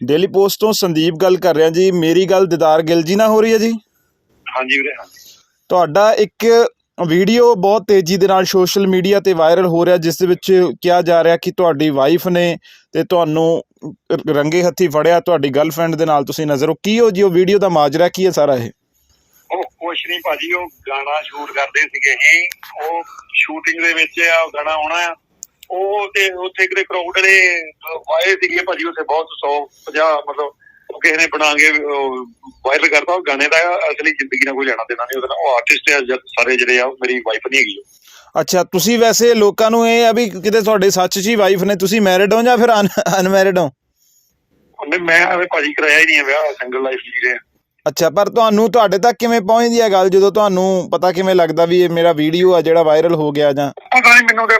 Daily post ਤੋਂ ਸੰਦੀਪ ਗੱਲ ਕਰ ਰਿਹਾ ਜੀ। ਮੇਰੀ ਗੱਲ ਦਿਦਾਰ ਗਿੱਲ ਜੀ ਨਾਲ ਹੋ ਰਹੀ ਹੈ ਜੀ? ਹਾਂਜੀ ਵੀਰੇ ਤੁਹਾਡਾ ਇੱਕ ਵੀਡੀਓ ਬਹੁਤ ਤੇਜ਼ੀ ਦੇ ਨਾਲ ਸੋਸ਼ਲ ਮੀਡੀਆ ਤੇ ਵਾਇਰਲ ਹੋ ਰਿਹਾ ਜਿਸ ਦੇ ਵਿੱਚ ਕਿਹਾ ਜਾ ਰਿਹਾ ਕਿ ਤੁਹਾਡੀ ਵਾਈਫ ਨੇ ਤੇ ਤੁਹਾਨੂੰ ਰੰਗੇ ਹੱਥੀ ਫੜਿਆ ਤੁਹਾਡੀ ਗਰਲਫ੍ਰੈਂਡ ਦੇ ਨਾਲ ਤੁਸੀਂ ਨਜ਼ਰ ਹੋ। ਕੀ ਹੋ ਜੀ ਉਹ ਵੀਡੀਓ ਦਾ ਮਾਜਰਾ ਕੀ ਹੈ ਸਾਰਾ ਇਹ? ਉਹ ਕੁਛ ਨਹੀਂ ਭਾਜੀ ਉਹ ਗਾਣਾ ਸ਼ੂਟ ਕਰਦੇ ਸੀਗੇ ਹੀ ਉਹ ਸ਼ੂਟਿੰਗ ਦੇ ਵਿੱਚ ਆ ਗਾਣਾ ਆਉਣਾ ਉਹ ਤੇ ਉੱਥੇ ਕਿਤੇ ਕਰਾਊਡ ਨੇ ਵਾਏ ਸੀਗੇ ਭਾਜੀ ਉੱਥੇ ਬਹੁਤ 100 50 ਮਤਲਬ ਕਿਸੇ ਨੇ ਬਣਾ ਕੇ ਵਾਇਰਲ ਕਰਤਾ ਉਹ ਗਾਣੇ ਦਾ ਅਸਲੀ ਜ਼ਿੰਦਗੀ ਨਾਲ ਕੋਈ ਲੈਣਾ ਦੇਣਾ ਨਹੀਂ ਉਹਦੇ ਨਾਲ ਉਹ ਆਰਟਿਸਟ ਜਦ ਸਾਰੇ ਜਿਹੜੇ ਆ ਮੇਰੀ ਵਾਈਫ ਨਹੀਂ ਹੈਗੀ। ਅੱਛਾ ਤੁਸੀਂ ਵੈਸੇ ਲੋਕਾਂ ਨੂੰ ਇਹ ਆ ਵੀ ਕਿਤੇ ਤੁਹਾਡੇ ਸੱਚ 'ਚ ਹੀ ਵਾਈਫ ਨੇ ਤੁਸੀਂ ਮੈਰਿਡ ਹੋ ਜਾਂ ਫਿਰ ਅਨਮੈਰਿਡ ਹੋ ਉਹਨੇ ਮੈਂ ਐਵੇਂ ਭਾਜੀ ਕਰਾਇਆ ਹੀ ਨਹੀਂ ਹੈ ਵਿਆਹ ਸਿੰਗਲ ਲਾਈਫ ਜੀ ਰਹੇ। ਅੱਛਾ ਪਰ ਤੁਹਾਨੂੰ ਤੁਹਾਡੇ ਤੱਕ ਕਿਵੇਂ ਪਹੁੰਚਦੀ ਹੈ ਗੱਲ ਜਦੋਂ ਤੁਹਾਨੂੰ ਪਤਾ ਕਿਵੇਂ ਲੱਗਦਾ ਵੀ ਇਹ ਮੇਰਾ ਵੀਡੀਓ ਆ ਜਿਹੜਾ ਵਾਇਰਲ ਹੋ ਗਿਆ ਜਾਂ ਪਤਾ ਨਹੀਂ ਮੈਨੂੰ ਤੇ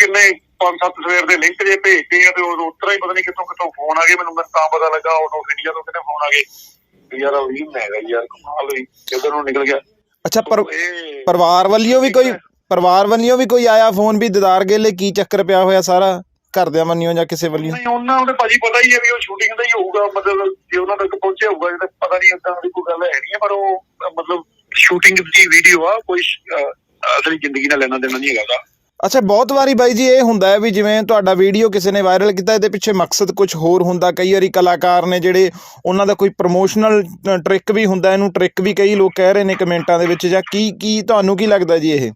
ਕਿੰਨੇ ਪੰਜ ਸੱਤ ਸਵੇਰ ਦੇ ਲਿੰਕ ਜੇ ਭੇਜਦੇ ਆ ਤੇ ਉਹ ਉਤਰਾ ਹੀ ਪਤਾ ਨਹੀਂ ਕਿੱਥੋਂ ਕਿੱਥੋਂ ਫੋਨ ਆ ਗਏ। ਮੈਨੂੰ ਮੈਂ ਤਾਂ ਪਤਾ ਲੱਗਾ ਉਹ ਇੰਡੀਆ ਤੋਂ ਕਿੰਨੇ ਫੋਨ ਆ ਗਏ। ਯਾਰ ਉਹ ਹੀ ਮੈਂ ਹੈਗਾ ਯਾਰ ਕਮਾਲ ਹੋਈ ਕਿੱਧਰ ਨੂੰ ਨਿਕਲ ਗਿਆ। ਅੱਛਾ ਪਰ ਪਰਿਵਾਰ ਵੱਲੋਂ ਵੀ ਕੋਈ ਪਰਿਵਾਰ ਵੱਲੋਂ ਵੀ ਕੋਈ ਆਇਆ ਫੋਨ ਵੀ ਦਿਦਾਰ ਗੇਲੇ? ਕੀ ਚੱਕਰ ਪਿਆ ਹੋਇਆ ਸਾਰਾ ਘਰਦਿਆਂ ਵੱਲੋਂ ਜਾਂ ਕਿਸੇ ਵੱਲੋਂ? ਨਹੀਂ ਉਹਨਾਂ ਨੂੰ ਭਾਜੀ ਪਤਾ ਹੀ ਹੈ ਵੀ ਉਹ ਸ਼ੂਟਿੰਗ ਦਾ ਹੀ ਹੋਊਗਾ। ਮਤਲਬ ਜੇ ਉਹਨਾਂ ਤੱਕ ਪਹੁੰਚਿਆ ਹੋਊਗਾ ਜੇ ਪਤਾ ਨਹੀਂ ਏਦਾਂ ਦੀ ਕੋਈ ਗੱਲ ਹੈ ਨਹੀਂ ਪਰ ਉਹ ਮਤਲਬ ਸ਼ੂਟਿੰਗ ਦੀ ਵੀਡੀਓ ਆ ਕੋਈ ਅਸਲੀ ਜ਼ਿੰਦਗੀ ਨਾਲ ਲੈਣਾ ਦੇਣਾ ਨਹੀਂ ਹੈਗਾ ਅੱਛਾ, ਬਹੁਤ ਵਾਰੀ ਬਾਈ ਜੀ ਇਹ ਹੁੰਦਾ ਹੈ ਵੀ ਜਿਵੇਂ ਤੁਹਾਡਾ ਵੀਡੀਓ ਕਿਸੇ ਨੇ ਵਾਇਰਲ ਕੀਤਾ, ਇਹਦੇ ਪਿੱਛੇ ਮਕਸਦ ਕੁਝ ਹੋਰ ਹੁੰਦਾ। ਕਈ ਵਾਰੀ ਕਲਾਕਾਰ ਨੇ ਜਿਹੜੇ ਉਹਨਾਂ ਦਾ ਕੋਈ ਪ੍ਰੋਮੋਸ਼ਨਲ ਟ੍ਰਿਕ ਵੀ ਹੁੰਦਾ, ਇਹਨੂੰ ਟ੍ਰਿਕ ਵੀ ਕਈ ਲੋਕ ਕਹਿ ਰਹੇ ਨੇ ਕਮੈਂਟਾਂ ਦੇ ਵਿੱਚ, ਜਾਂ ਕੀ ਕੀ ਤੁਹਾਨੂੰ ਕੀ ਲੱਗਦਾ ਜੀ ਇਹ?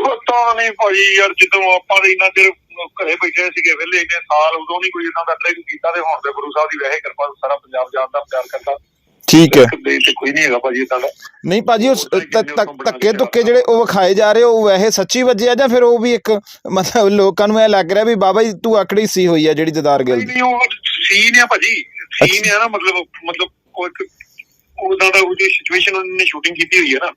ਪਤਾ ਨਹੀਂ ਭਾਜੀ ਯਾਰ, ਜਦੋਂ ਆਪਾਂ ਦੇ ਘਰੇ ਬੈਠੇ ਸੀਗੇ, ਵਿਹਲੇ ਇੰਨੇ ਸਾਲ, ਉਦੋਂ ਨਹੀਂ ਕੋਈ ਇਦਾਂ ਦਾ ਟ੍ਰਿਕ ਕੀਤਾ ਤੇ ਹੁਣ ਤੇ ਗੁਰੂ ਸਾਹਿਬ ਦੀ ਵੈਸੇ ਕਿਰਪਾ ਸਾਰਾ ਪੰਜਾਬ ਜਾਣਦਾ, ਪਿਆਰ ਕਰਦਾ। ਠੀਕ ਹੈ। ਤੇ ਕੋਈ ਨਹੀਂ ਹੈਗਾ ਭਾਜੀ ਇਦਾਂ ਦਾ। ਨਹੀਂ ਭਾਜੀ ਉਹ ਧੱਕੇ ਧੁੱਕੇ ਜਿਹੜੇ ਉਹ ਵਿਖਾਏ ਜਾ ਰਹੇ ਉਹ ਵੈਸੇ ਸੱਚੀ ਵੱਜਿਆ ਜਾਂ ਫਿਰ ਉਹ ਵੀ ਇੱਕ ਮਤਲਬ ਲੋਕਾਂ ਨੂੰ ਇਹ ਲੱਗ ਰਿਹਾ ਵੀ ਬਾਬਾ ਜੀ ਤੂੰ ਆਕੜੀ ਸੀ ਹੋਈ ਆ ਜਿਹੜੀ ਦਿਦਾਰ ਗਿੱਲ ਨਹੀਂ ਉਹ ਸੀਨ ਆ ਭਾਜੀ। ਸੀਨ ਆ ਨਾ ਮਤਲਬ ਮਤਲਬ ਇੱਕ ਉਹਦਾ ਦਾ ਉਹ ਸਿਚੁਏਸ਼ਨ ਉਹਨੇ ਸ਼ੂਟਿੰਗ ਕੀਤੀ ਹੋਈ ਹੈ ਨਾ।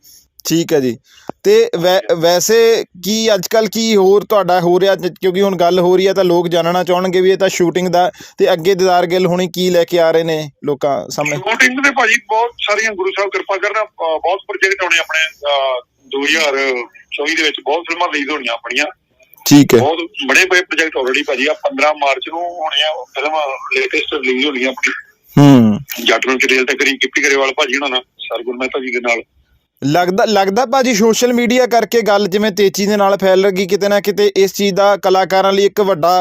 ਠੀਕ ਹੈ ਜੀ। ਤੇ ਵੈਸੇ ਕੀ ਅੱਜ ਕੱਲ ਕੀ ਹੋਰ ਤੁਹਾਡਾ ਹੋ ਰਿਹਾ? ਕਿਉਂਕਿ ਹੁਣ ਗੱਲ ਹੋ ਰਹੀ ਹੈ ਤਾਂ ਲੋਕ ਜਾਣਨਾ ਚਾਹਣਗੇ ਵੀ ਇਹ ਤਾਂ ਸ਼ੂਟਿੰਗ ਦਾ ਤੇ ਅੱਗੇ ਦਿਦਾਰ ਗਿੱਲ ਹੁਣੀ ਕੀ ਲੈ ਕੇ ਆ ਰਹੇ ਨੇ ਲੋਕਾਂ ਸਾਹਮਣੇ? ਸ਼ੂਟਿੰਗ ਦੇ ਭਾਜੀ ਬਹੁਤ ਸਾਰੀਆਂ ਗੁਰੂ ਸਾਹਿਬ ਕਿਰਪਾ ਕਰਨ ਬਹੁਤ ਪ੍ਰੋਜੈਕਟ ਹੋਣੇ ਆਪਣੇ ਅਹ 2024 ਦੇ ਵਿੱਚ ਬਹੁਤ ਫਿਲਮਾਂ ਰਿਲੀਜ਼ ਹੋਣੀਆਂ ਆਪਣੀਆਂ। ਠੀਕ ਹੈ। ਬਹੁਤ ਬੜੇ ਬੜੇ ਪ੍ਰੋਜੈਕਟ ਆਲਰੇਡੀ ਭਾਜੀ ਆ 15 ਮਾਰਚ ਨੂੰ ਹੋਣੇ ਆ ਫਿਲਮ ਲੇਟੈਸਟ ਰਿਲੀਜ਼ ਹੋਣੀ ਆ ਆਪਣੀ। ਹੂੰ। ਜੱਟ ਨੂੰ ਕਿਰੇਲ ਤੇ ਕਰੀ ਗਿੱਪੀ ਗਰੇਵਾਲ ਭਾਜੀ ਉਹਨਾਂ ਨਾਲ ਸਰਗੁਣ ਮਹਿਤਾ ਜੀ ਦੇ ਨਾਲ। ਲੱਗਦਾ ਲੱਗਦਾ ਭਾਜੀ ਸੋਸ਼ਲ ਮੀਡੀਆ ਕਰਕੇ ਗੱਲ ਜਿਵੇਂ ਤੇਜ਼ੀ ਦੇ ਨਾਲ ਫੈਲ ਰਹੀ ਕਿਤੇ ਨਾ ਕਿਤੇ ਇਸ ਚੀਜ਼ ਦਾ ਕਲਾਕਾਰਾਂ ਲਈ ਇੱਕ ਵੱਡਾ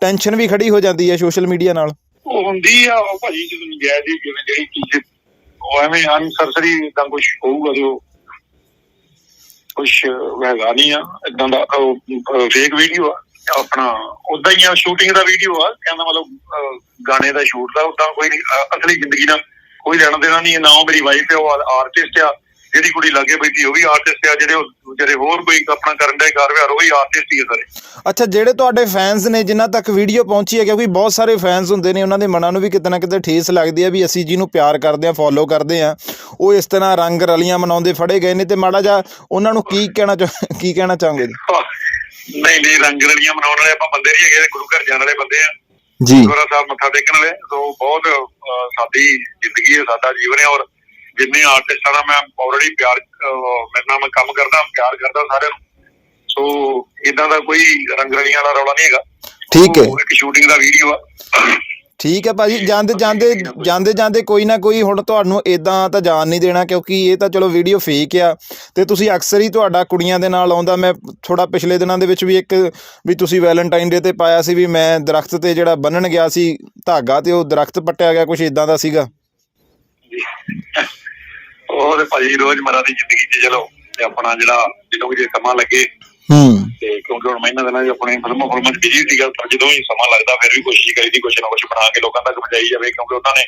ਟੈਨਸ਼ਨ ਵੀ ਖੜੀ ਹੋ ਜਾਂਦੀ ਹੈ ਸੋਸ਼ਲ ਮੀਡੀਆ ਨਾਲ। ਉਹ ਹੁੰਦੀ ਆ, ਉਹ ਭਾਜੀ ਜਦੋਂ ਨਜਾਇਜ਼ ਹੀ ਜਿਵੇਂ ਜਿਹੜੀ ਚੀਜ਼ ਉਹ ਐਵੇਂ ਅਨਸਰਸਰੀ ਇਦਾਂ ਕੁਝ ਹੋਊਗਾ ਜੋ ਕੁਝ ਹੈਗਾ ਨਹੀਂ ਆ ਇਦਾਂ ਦਾ ਫੇਕ ਵੀਡੀਓ ਆ, ਆਪਣਾ ਉਦਾਂ ਹੀ ਆ ਸ਼ੂਟਿੰਗ ਦਾ ਵੀਡੀਓ ਆ, ਕਹਿੰਦਾ ਮਤਲਬ ਗਾਣੇ ਦਾ ਸ਼ੂਟ ਦਾ ਉਦਾਂ ਕੋਈ ਅਸਲੀ ਜ਼ਿੰਦਗੀ ਨਾਲ ਕੋਈ ਲੈਣਾ ਦੇਣਾ ਨਹੀਂ ਨਾ ਉਹ ਮੇਰੀ ਵਾਈਫ ਹੈ ਉਹ ਆਰਟਿਸਟ ਆ ਜਿਹੜੀ ਕੁੜੀ ਲੱਗੇ ਬੈਠੀ ਉਹ ਵੀ ਆਰਟਿਸਟ ਆ ਜਿਹੜੇ ਜਿਹੜੇ ਹੋਰ ਕੋਈ ਆਪਣਾ ਕਰਨ ਦਾ ਕਰ ਰਿਹਾ ਉਹ ਵੀ ਆਰਟਿਸਟ ਹੀ ਆ ਸਾਰੇ। ਅੱਛਾ ਜਿਹੜੇ ਤੁਹਾਡੇ ਫੈਨਸ ਨੇ ਜਿਨ੍ਹਾਂ ਤੱਕ ਵੀਡੀਓ ਪਹੁੰਚੀ ਹੈ ਕਿਉਂਕਿ ਬਹੁਤ ਸਾਰੇ ਫੈਨਸ ਹੁੰਦੇ ਨੇ ਉਹਨਾਂ ਦੇ ਮਨਾਂ ਨੂੰ ਵੀ ਕਿਤੇ ਨਾ ਕਿਤੇ ਠੇਸ ਲੱਗਦੀ ਹੈ ਵੀ ਅਸੀਂ ਜਿਹਨੂੰ ਪਿਆਰ ਕਰਦੇ ਆ ਫੋਲੋ ਕਰਦੇ ਆ ਉਹ ਇਸ ਤਰ੍ਹਾਂ ਰੰਗ ਰਲੀਆਂ ਮਨਾਉਂਦੇ ਫੜੇ ਗਏ ਨੇ ਤੇ ਮਾੜਾ ਜਿਹਾ ਉਹਨਾਂ ਨੂੰ ਕੀ ਕਹਿਣਾ ਕੀ ਕਹਿਣਾ ਚਾਹੋਗੇ? ਜੀ ਨਹੀਂ ਨਹੀਂ ਰੰਗ ਰਲੀਆਂ ਮਨਾਉਣ ਵਾਲੇ ਆਪਾਂ ਬੰਦੇ ਨਹੀਂ ਹੈਗੇ ਗੁਰੂ ਘਰ ਜਾਣ ਵਾਲੇ ਬੰਦੇ ਆ। ਜੀ। ਗੁਰਦੁਆਰਾ ਸਾਹਿਬ ਮੱਥਾ ਟੇਕਣ ਵਾਲੇ ਸੋ ਬਹੁਤ ਸਾਡੀ ਜ਼ਿੰਦਗੀ ਹੈ ਸਾਡਾ ਜੀਵਨ ਹੈ ਔਰ ਜਿੰਨੇ ਆਰਟਿਸਟਾਂ ਨਾਲ ਮੈਂ ਆਲਰੇਡੀ ਪਿਆਰ ਮੇਰੇ ਨਾਲ ਮੈਂ ਕੰਮ ਕਰਦਾ ਪਿਆਰ ਕਰਦਾ ਸਾਰਿਆਂ ਨੂੰ। ਸੋ ਇਦਾਂ ਦਾ ਕੋਈ ਰੰਗ ਰਲੀਆਂ ਵਾਲਾ ਰੌਲਾ ਨਹੀਂ ਹੈਗਾ। ਠੀਕ ਹੈ। ਇੱਕ ਸ਼ੂਟਿੰਗ ਦਾ ਵੀਡੀਓ ਆ। ਠੀਕ ਹੈ ਭਾਜੀ ਜਾਂਦੇ ਜਾਂਦੇ ਜਾਂਦੇ ਜਾਂਦੇ ਕੋਈ ਨਾ ਕੋਈ ਹੁਣ ਤੁਹਾਨੂੰ ਇਦਾਂ ਤਾਂ ਜਾਣ ਨਹੀਂ ਦੇਣਾ ਕਿਉਂਕਿ ਇਹ ਤਾਂ ਚਲੋ ਵੀਡੀਓ ਫੇਕ ਆ। ਤੇ ਤੁਸੀਂ ਅਕਸਰ ਹੀ ਤੁਹਾਡਾ ਕੁੜੀਆਂ ਦੇ ਨਾਲ ਆਉਂਦਾ ਮੈਂ ਥੋੜਾ ਪਿਛਲੇ ਦਿਨਾਂ ਦੇ ਵਿੱਚ ਵੀ ਇੱਕ ਵੀ ਤੁਸੀਂ ਵੈਲੈਂਟਾਈਨ ਡੇ ਤੇ ਪਾਇਆ ਸੀ ਵੀ ਮੈਂ ਦਰਖਤ ਤੇ ਜਿਹੜਾ ਬੰਨਣ ਗਿਆ ਸੀ ਧਾਗਾ ਤੇ ਉਹ ਦਰਖਤ ਪੱਟਿਆ ਗਿਆ ਕੁਝ ਇਦਾਂ ਦਾ ਸੀਗਾ? ਉਹ ਤੇ ਭਾਜੀ ਰੋਜ਼ਮਰਾ ਦੀ ਜ਼ਿੰਦਗੀ 'ਚ ਚਲੋ ਤੇ ਆਪਣਾ ਜਿਹੜਾ ਜਦੋਂ ਵੀ ਸਮਾਂ ਲੱਗੇ ਹੂੰ। ਤੇ ਕਿਉਂਕਿ ਹੁਣ ਮਹੀਨਾ ਦਿਨਾਂ 'ਚ ਆਪਣੇ ਫਿਲਮਾਂ ਫਿਲਮਾਂ 'ਚ ਬਿਜ਼ੀ ਸੀਗਾ ਪਰ ਜਦੋਂ ਵੀ ਸਮਾਂ ਲੱਗਦਾ ਫਿਰ ਵੀ ਕੋਸ਼ਿਸ਼ ਕਰੀਦੀ ਕੁਛ ਨਾ ਕੁਛ ਬਣਾ ਕੇ ਲੋਕਾਂ ਤੱਕ ਪਹੁੰਚਾਈ ਜਾਵੇ ਕਿਉਂਕਿ ਉਹਨਾਂ ਨੇ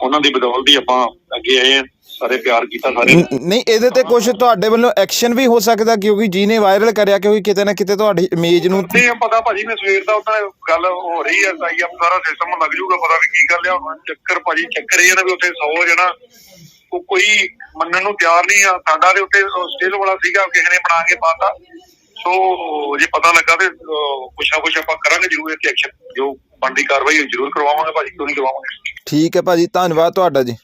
ਉਹਨਾਂ ਦੀ ਬਦੌਲਤ ਹੀ ਆਪਾਂ ਅੱਗੇ ਆਏ ਹਾਂ ਸਾਰੇ ਪਿਆਰ ਕੀਤਾ ਸਾਰੇ। ਨਹੀਂ ਇਹਦੇ ਤੇ ਕੁਝ ਤੁਹਾਡੇ ਵੱਲੋਂ ਐਕਸ਼ਨ ਵੀ ਹੋ ਸਕਦਾ ਕਿਉਂਕਿ ਜਿਹਨੇ ਵਾਇਰਲ ਕਰਿਆ ਕਿਉਂਕਿ ਕਿਤੇ ਨਾ ਕਿਤੇ ਤੁਹਾਡੀ ਇਮੇਜ ਨੂੰ ਨਹੀਂ ਪਤਾ ਭਾਜੀ ਮੈਂ ਸਵੇਰ ਦਾ ਉਹਨਾਂ ਗੱਲ ਹੋ ਰਹੀ ਹੈ ਸਾਈ ਆਪ ਸਾਰਾ ਸਿਸਟਮ ਲੱਗ ਜੂਗਾ ਪਤਾ ਵੀ ਕੀ ਗੱਲ ਆ ਹੁਣ ਚੱਕਰ ਭਾਜੀ ਚੱਕਰ ਇਹ ਆ ਨਾ ਵੀ ਉੱਥੇ 100 ਜਣਾ ਉਹ ਕੋਈ ਮੰਨਣ ਨੂੰ ਤਿਆਰ ਨਹੀਂ ਆ। ਸਾਡਾ ਦੇ ਉੱਤੇ ਸਟੇਲ ਵਾਲਾ ਸੀਗਾ, ਕਿਸੇ ਨੇ ਬਣਾ ਕੇ ਪਾਤਾ। ਸੋ, ਜੇ ਪਤਾ ਲੱਗਾ ਤੇ ਕੁਛ ਨਾ ਕੁਛ ਆਪਾਂ ਕਰਾਂਗੇ ਜ਼ਰੂਰ ਇਹ ਐਕਸ਼ਨ ਜੋ ਬਣਦੀ ਕਾਰਵਾਈ ਜ਼ਰੂਰ ਕਰਵਾਵਾਂਗੇ, ਭਾਜੀ ਕਿਉਂ ਨਹੀਂ ਕਰਵਾਵਾਂਗੇ। ਠੀਕ ਹੈ ਭਾਜੀ, ਧੰਨਵਾਦ ਤੁਹਾਡਾ ਜੀ।